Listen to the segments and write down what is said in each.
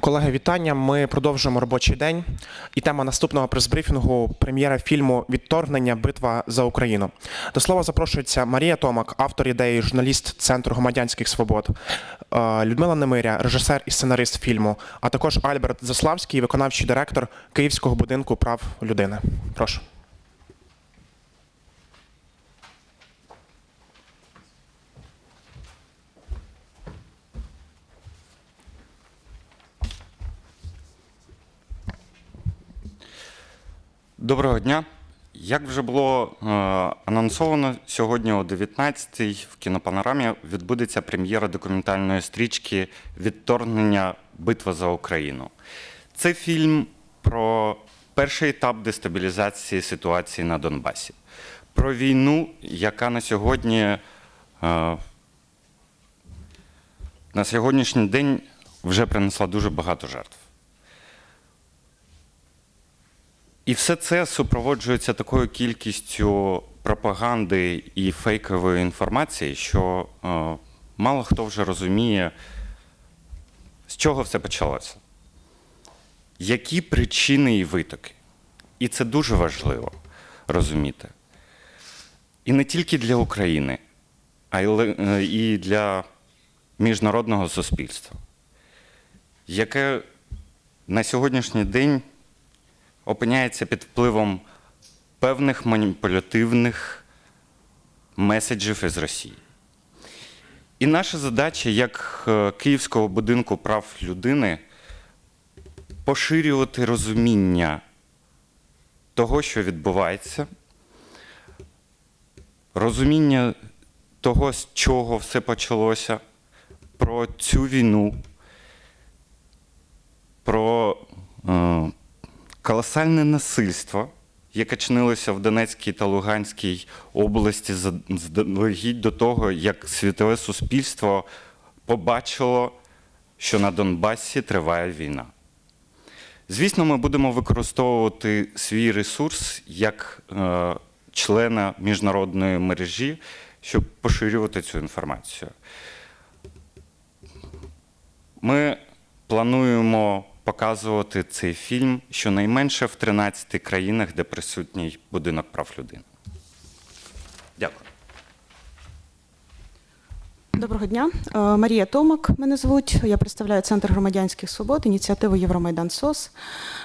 Колеги, вітання. Ми продовжуємо робочий день. І тема наступного прес-брифінгу – прем'єра фільму Відторгнення. Битва за Україну. До слова запрошується Марія Томак, автор ідеї, журналіст Центру громадянських свобод, е, Людмила Немиря, режисер і сценарист фільму, а також Альберт Заславський, виконавчий директор Київського будинку прав людини. Прошу. Доброго дня. Як вже було е, анонсовано, сьогодні о 19-й в кінопанорамі відбудеться прем'єра документальної стрічки Відторгнення Битва за Україну. Це фільм про перший етап дестабілізації ситуації на Донбасі, про війну, яка на сьогодні е, на сьогоднішній день вже принесла дуже багато жертв. І все це супроводжується такою кількістю пропаганди і фейкової інформації, що е, мало хто вже розуміє, з чого все почалося, які причини і витоки. І це дуже важливо розуміти. І не тільки для України, а е, і для міжнародного суспільства, яке на сьогоднішній день опиняється під впливом певних маніпулятивних меседжів із Росії. І наша задача як е, Київського будинку прав людини поширювати розуміння того, що відбувається, розуміння того, з чого все почалося, про цю війну, про е, колосальне насильство, яке чинилося в Донецькій та Луганській області заздалегідь до того, як світове суспільство побачило, що на Донбасі триває війна. Звісно, ми будемо використовувати свій ресурс як е, члена міжнародної мережі, щоб поширювати цю інформацію. Ми плануємо показувати цей фільм щонайменше в 13 країнах, де присутній будинок прав людини. Дякую. Доброго дня, Е, Марія Томак. Мене звуть. Я представляю Центр громадянських свобод, ініціативу Євромайдан СОС.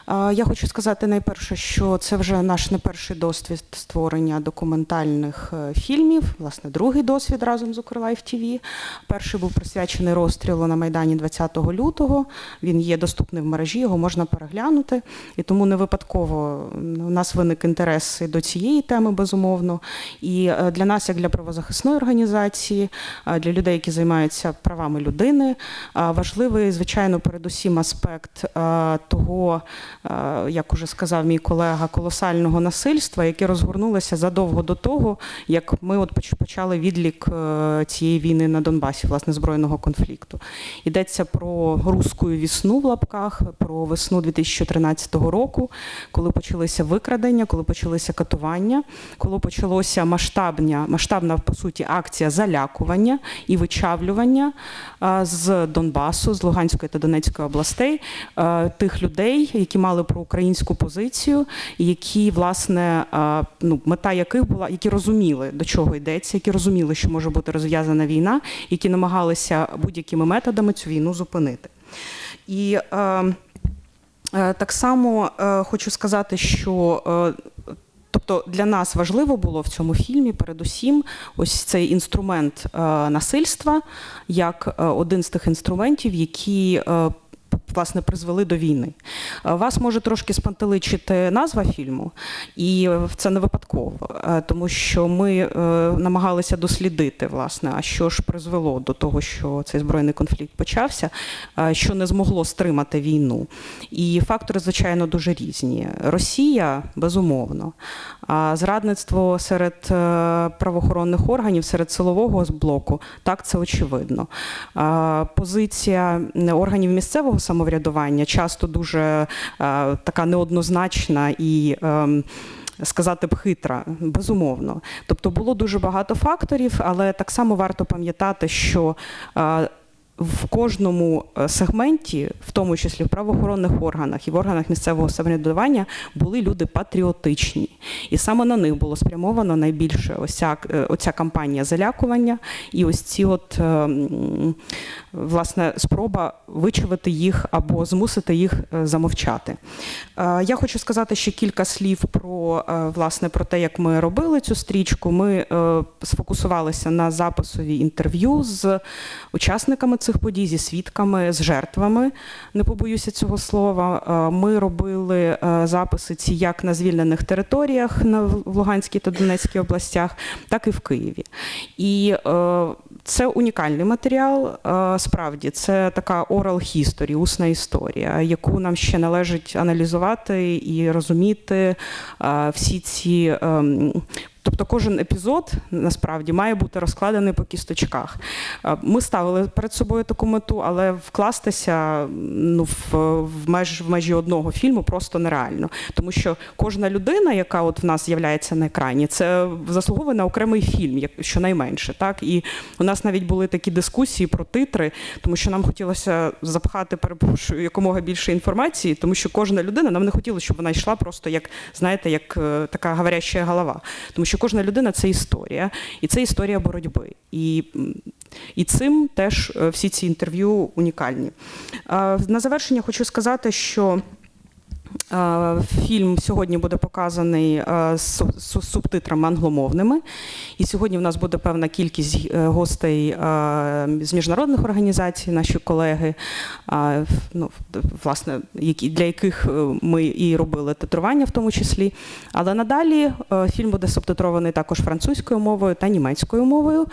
Е, Я хочу сказати найперше, що це вже наш не перший досвід створення документальних е, фільмів, власне, другий досвід разом з Укрлайф ТВ. Перший був присвячений розстрілу на Майдані 20 лютого. Він є доступний в мережі, його можна переглянути. І тому не випадково у нас виник інтерес до цієї теми, безумовно. І для нас, як для правозахисної організації, для людей, які займаються правами людини, важливий, звичайно, передусім аспект того, як уже сказав мій колега, колосального насильства, яке розгорнулося задовго до того, як ми от почали відлік е, цієї війни на Донбасі, власне, збройного конфлікту. Йдеться про руську весну в лапках, про весну 2013 року, коли почалися викрадення, коли почалися катування, коли почалося масштабня, масштабна по суті акція залякування вичавлювання з Донбасу, з Луганської та Донецької областей тих людей, які мали проукраїнську позицію, які власне ну, мета яких була, які розуміли до чого йдеться, які розуміли, що може бути розв'язана війна, які намагалися будь-якими методами цю війну зупинити. І е, е, так само е, хочу сказати, що е, Тобто для нас важливо було в цьому фільмі передусім ось цей інструмент е, насильства як е, один з тих інструментів, які е, власне призвели до війни. Е, Вас може трошки спантеличити назва фільму, і це не випадково, е, тому що ми е, намагалися дослідити, власне, а що ж призвело до того, що цей збройний конфлікт почався, що не змогло стримати війну. І фактори, звичайно, дуже різні. Росія, безумовно, а зрадництво серед правоохоронних органів, серед силового блоку, так це очевидно. Позиція органів місцевого самоврядування часто дуже е, така неоднозначна і. ем, Сказати б хитра, безумовно. Тобто було дуже багато факторів, але так само варто пам'ятати, що е, в кожному е, сегменті, в тому числі в правоохоронних органах і в органах місцевого самоврядування, були люди патріотичні. І саме на них було спрямовано найбільше ось ця, е, оця кампанія залякування і ось ці от е, власне спроба вичавити їх або змусити їх замовчати. Я хочу сказати ще кілька слів про власне про те, як ми робили цю стрічку. Ми сфокусувалися на записові інтерв'ю з учасниками цих подій, зі свідками, з жертвами. Не побоюся цього слова. Е, Ми робили е, записи ці як на звільнених територіях в Луганській та Донецькій областях, так і в Києві. І е, це унікальний матеріал. Справді, це така oral history, усна історія, яку нам ще належить аналізувати і розуміти всі ці. Тобто кожен епізод насправді має бути розкладений по кісточках. Е, Ми ставили перед собою таку мету, але вкластися ну, в, в, меж, в межі одного фільму просто нереально. Тому що кожна людина, яка от в нас з'являється на екрані, це заслуговує на окремий фільм, як щонайменше. Так? І у нас навіть були такі дискусії про титри, тому що нам хотілося запхати, перепрошую, якомога більше інформації, тому що кожна людина нам не хотілося, щоб вона йшла просто як, знаєте, як е, така говоряща голова. Тому що кожна людина це історія, і це історія боротьби. І, і цим теж е, всі ці інтерв'ю унікальні. Е, На завершення хочу сказати, що. Фільм сьогодні буде показаний е, з субтитрами англомовними. І сьогодні в нас буде певна кількість е, гостей е, з міжнародних організацій, наші колеги, ну, власне, для яких ми і робили титрування в тому числі. Але надалі фільм буде субтитрований також французькою мовою та німецькою мовою.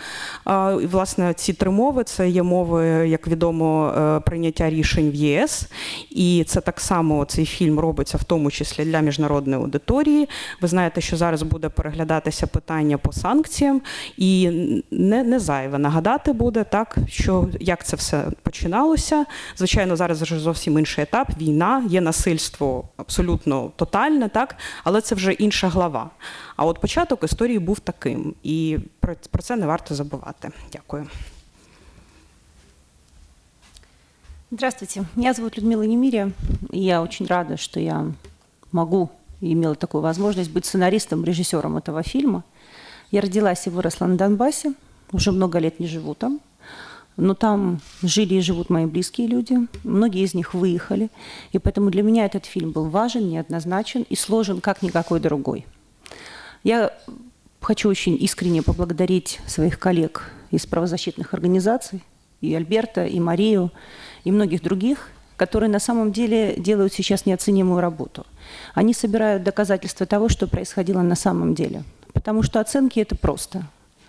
І, власне, ці три мови це є мови, як відомо, прийняття рішень в ЄС. І це так само цей фільм робиться в тому числі для міжнародної аудиторії. Ви знаєте, що зараз буде переглядатися питання по санкціям, і не, не зайве нагадати буде так, що як це все починалося. Звичайно, зараз вже зовсім інший етап. Війна, є насильство абсолютно тотальне, так, але це вже інша глава. А от початок історії був таким, і про, це не варто забувати. Дякую. Здравствуйте, меня зовут Людмила Немирия, и я очень рада, что я могу и имела такую возможность быть сценаристом, режиссером этого фильма. Я родилась и выросла на Донбассе, уже много лет не живу там, но там жили и живут мои близкие люди, многие из них выехали, и поэтому для меня этот фильм был важен, неоднозначен и сложен, как никакой другой. Я хочу очень искренне поблагодарить своих коллег из правозащитных организаций, и Альберта, и Марию, и многих других, которые на самом деле делают сейчас неоценимую работу. Они собирают доказательства того, что происходило на самом деле. Потому что оценки – это просто.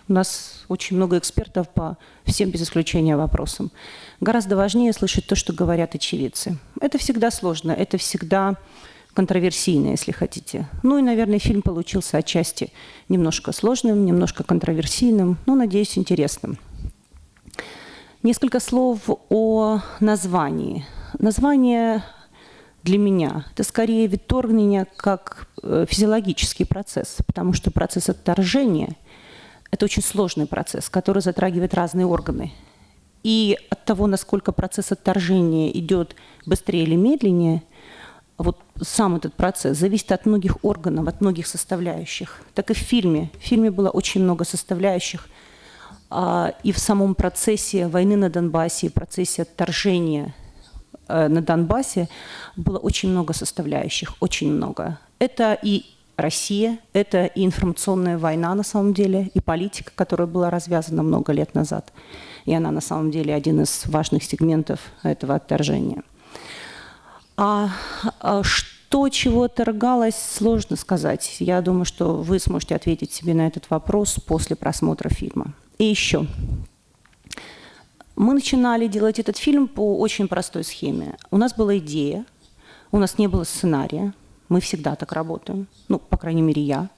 У нас очень много экспертов по всем без исключения вопросам. Гораздо важнее слышать то, что говорят очевидцы. Это всегда сложно, это всегда контроверсийно, если хотите. Ну и, наверное, фильм получился отчасти немножко сложным, немножко контроверсийным, но, надеюсь, интересным. Несколько слов о названии. Название для меня это скорее вид вторгнения как э, физиологический процесс, потому что процесс отторжения – это очень сложный процесс, который затрагивает разные органы. И от того, насколько процесс отторжения идет быстрее или медленнее, вот сам этот процесс зависит от многих органов, от многих составляющих. Так и в фильме. В фильме было очень много составляющих. А, И в самом процессе войны на Донбассе, процессе отторжения э, на Донбассе было очень много составляющих, очень много. Это и Россия, это и информационная война на самом деле, и политика, которая была развязана много лет назад. И она на самом деле один из важных сегментов этого отторжения. А, а что чего отторгалось, сложно сказать. Я думаю, что вы сможете ответить себе на этот вопрос после просмотра фильма. И еще. Мы начинали делать этот фильм по очень простой схеме. У нас была идея, у нас не было сценария. Мы всегда так работаем. Ну, по крайней мере, я.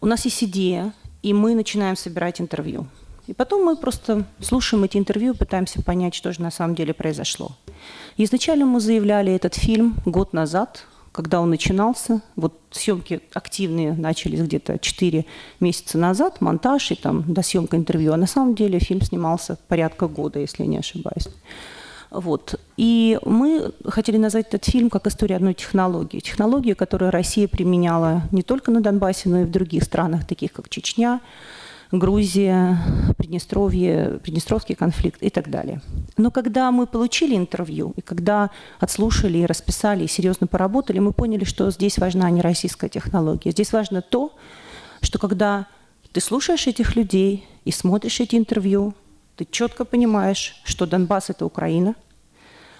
У нас есть идея, и мы начинаем собирать интервью. И потом мы просто слушаем эти интервью, пытаемся понять, что же на самом деле произошло. Изначально мы заявляли этот фильм год назад, когда он начинался. Вот съемки активные начались где-то 4 месяца назад, монтаж и там досъемка интервью. А на самом деле фильм снимался порядка года, если я не ошибаюсь. Вот. И мы хотели назвать этот фильм как история одной технологии. Технологии, которую Россия применяла не только на Донбассе, но и в других странах, таких как Чечня, Грузия, Приднестровье, Приднестровский конфликт и так далее. Но когда мы получили интервью, и когда отслушали, и расписали, и серьезно поработали, мы поняли, что здесь важна не российская технология. Здесь важно то, что когда ты слушаешь этих людей и смотришь эти интервью, ты четко понимаешь, что Донбасс – это Украина,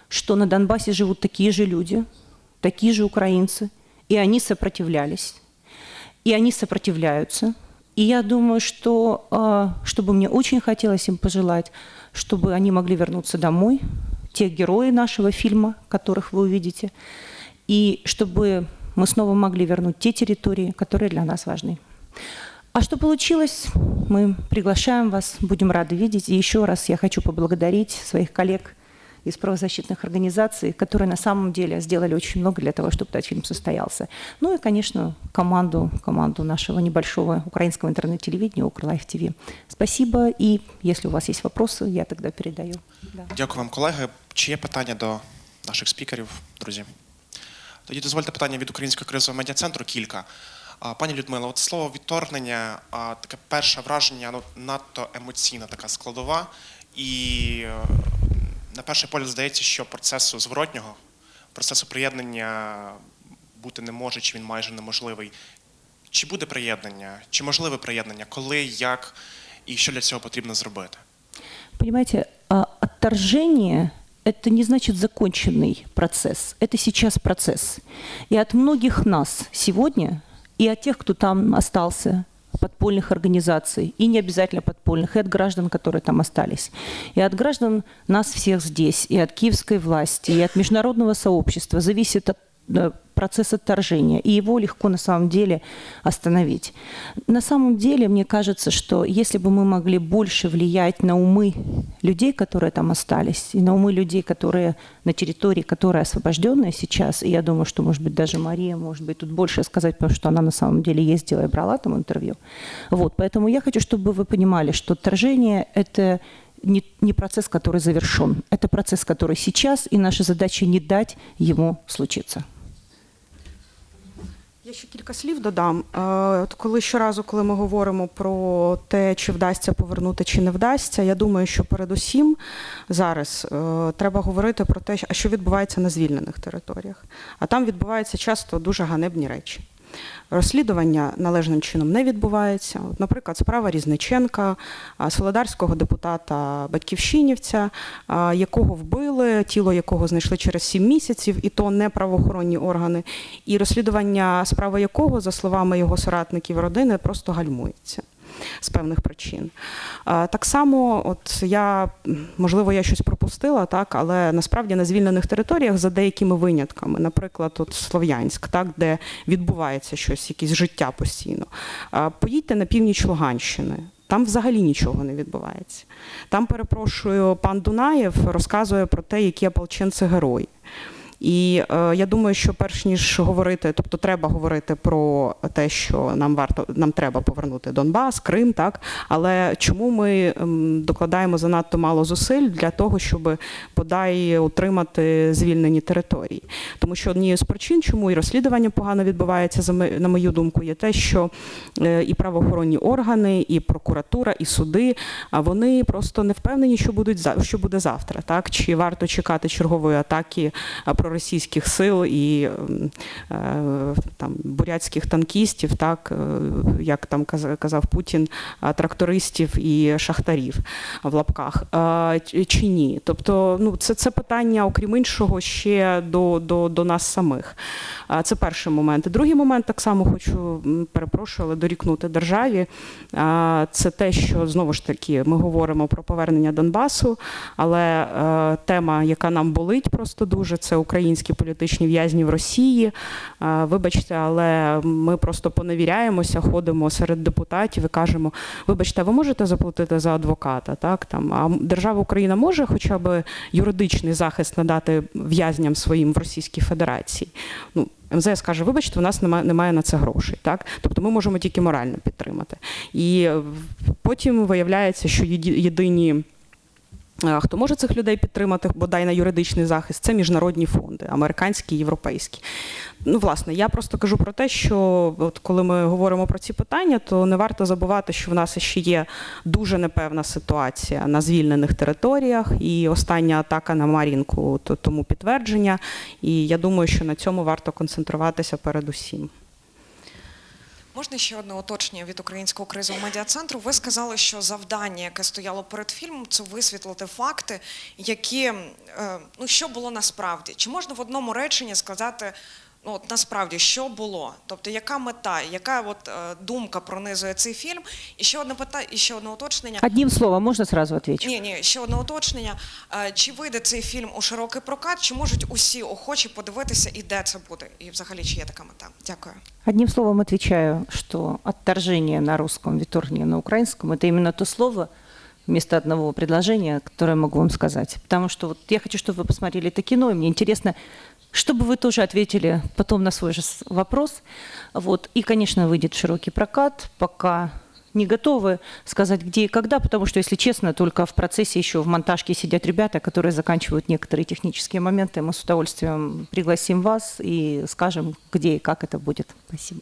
что на Донбассе живут такие же люди, такие же украинцы, и они сопротивлялись, и они сопротивляются. И я думаю, что, э, чтобы мне очень хотелось им пожелать, чтобы они могли вернуться домой, те герои нашего фильма, которых вы увидите, и чтобы мы снова могли вернуть те территории, которые для нас важны. А что получилось, мы приглашаем вас, будем рады видеть. И еще раз я хочу поблагодарить своих коллег из правозащитных организаций, которые на самом деле сделали очень много для того, чтобы этот фильм состоялся. Ну и, конечно, команду, команду нашего небольшого украинского интернет-телевидения Укрлайф ТВ. Спасибо. И если у вас есть вопросы, я тогда передаю. Да. Дякую вам, колеги. Чи є питання до наших спікерів, друзі? Тоді дозвольте питання від Українського кризового медіа-центру кілька. А, Пані Людмила, от слово відторгнення, а, таке перше враження, ну, надто емоційна така складова. І е, на перший погляд здається, що процесу зворотнього, процесу приєднання бути не може, чи він майже неможливий. Чи буде приєднання, чи можливе приєднання, коли, як і що для цього потрібно зробити? Понимаете, а отторжение – это не значит законченный процесс. Это сейчас процесс. И от многих нас сегодня, и от тех, кто там остался, подпольных организаций, и не обязательно подпольных, и от граждан, которые там остались, и от граждан нас всех здесь, и от киевской власти, и от международного сообщества зависит от э, процесс отторжения, и его легко на самом деле остановить. На самом деле, мне кажется, что если бы мы могли больше влиять на умы людей, которые там остались, и на умы людей, которые на территории, которая освобожденная сейчас, и я думаю, что, может быть, даже Мария, может быть, тут больше сказать, потому что она на самом деле ездила и брала там интервью. Вот, поэтому я хочу, чтобы вы понимали, что отторжение – это не, не процесс, который завершен. Это процесс, который сейчас, и наша задача не дать ему случиться. Я ще кілька слів додам. Е, От коли щоразу, коли ми говоримо про те, чи вдасться повернути, чи не вдасться, я думаю, що передусім зараз е, треба говорити про те, а що відбувається на звільнених територіях. А там відбуваються часто дуже ганебні речі. Розслідування належним чином не відбувається. От, наприклад, справа Різниченка, Солодарського депутата Батьківщинівця, якого вбили, тіло якого знайшли через сім місяців, і то не правоохоронні органи, і розслідування справи якого, за словами його соратників родини, просто гальмується. З певних причин. Так само, от я можливо, я щось пропустила, так, але насправді на звільнених територіях за деякими винятками, наприклад, от Слов'янськ, так, де відбувається щось, якесь життя постійно. Поїдьте на північ Луганщини. Там взагалі нічого не відбувається. Там, перепрошую, пан Дунаєв розказує про те, які ополченці герої. І е, я думаю, що перш ніж говорити, тобто треба говорити про те, що нам варто нам треба повернути Донбас, Крим, так але чому ми ем, докладаємо занадто мало зусиль для того, щоб бодай утримати звільнені території? Тому що однією з причин, чому і розслідування погано відбувається, на мою думку, є те, що е, і правоохоронні органи, і прокуратура, і суди, а вони просто не впевнені, що будуть що буде завтра, так чи варто чекати чергової атаки а, проросійських сил і е, там бурятських танкістів, так е, як там казав Путін, трактористів і шахтарів в лапках, чи ні? Тобто, ну це, це питання, окрім іншого, ще до, до, до нас самих. Це перший момент. Другий момент так само хочу перепрошую, але дорікнути державі. Це те, що знову ж таки ми говоримо про повернення Донбасу, але е, тема, яка нам болить просто дуже, це українські політичні в'язні в Росії. Е, Вибачте, але ми просто поневіряємося, ходимо серед депутатів і кажемо: вибачте, ви можете заплатити за адвоката? Так там а держава Україна може хоча б юридичний захист надати в'язням своїм в Російській Федерації. Ну МЗС каже, вибачте, у нас немає, немає на це грошей. Так? Тобто ми можемо тільки морально підтримати. І е, потім виявляється, що єдині. Е, Хто може цих людей підтримати, бодай на юридичний захист, це міжнародні фонди, американські, європейські. Ну, власне, я просто кажу про те, що от коли ми говоримо про ці питання, то не варто забувати, що в нас ще є дуже непевна ситуація на звільнених територіях, і остання атака на Мар'їнку то тому підтвердження. І я думаю, що на цьому варто концентруватися передусім. Можна ще одне уточнення від українського кризового медіа-центру. Ви сказали, що завдання, яке стояло перед фільмом, це висвітлити факти, які е, ну що було насправді. Чи можна в одному реченні сказати? Ну, от насправді, що було? Тобто, яка мета, яка от, е, думка пронизує цей фільм? І ще одне питання, і ще одне уточнення. Одним словом, можно сразу отвечу? Ні, ні, ще одне уточнення. Е, Чи вийде цей фільм у широкий прокат? Чи можуть усі охочі подивитися, і де це буде? І взагалі, чи є така мета? Дякую. Одним словом отвечаю, что отторжение на русском, виторгнение на украинском – это именно то слово вместо одного предложения, которое я могу вам сказать. Потому что вот я хочу, чтобы вы посмотрели это кино, и мне интересно, чтобы вы тоже ответили потом на свой же с- вопрос. Вот. И, конечно, выйдет в широкий прокат, пока не готовы сказать, где и когда, потому что, если честно, только в процессе еще в монтажке сидят ребята, которые заканчивают некоторые технические моменты. Мы с удовольствием пригласим вас и скажем, где и как это будет. Спасибо.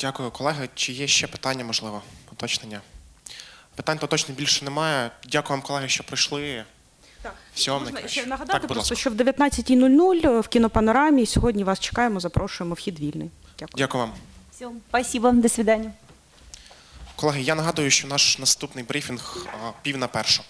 Дякую, колеги. Чи є ще питання, можливо, уточнення? Питань то точно більше немає. Дякую вам, колеги, що прийшли. Так, Всього можна ще нагадати, Так, просто, що в 19.00 в кінопанорамі сьогодні вас чекаємо, запрошуємо, вхід вільний. Дякую. Дякую вам. Все, спасибо, до свидання. Колеги, я нагадую, що наш наступний брифінг пів на першу.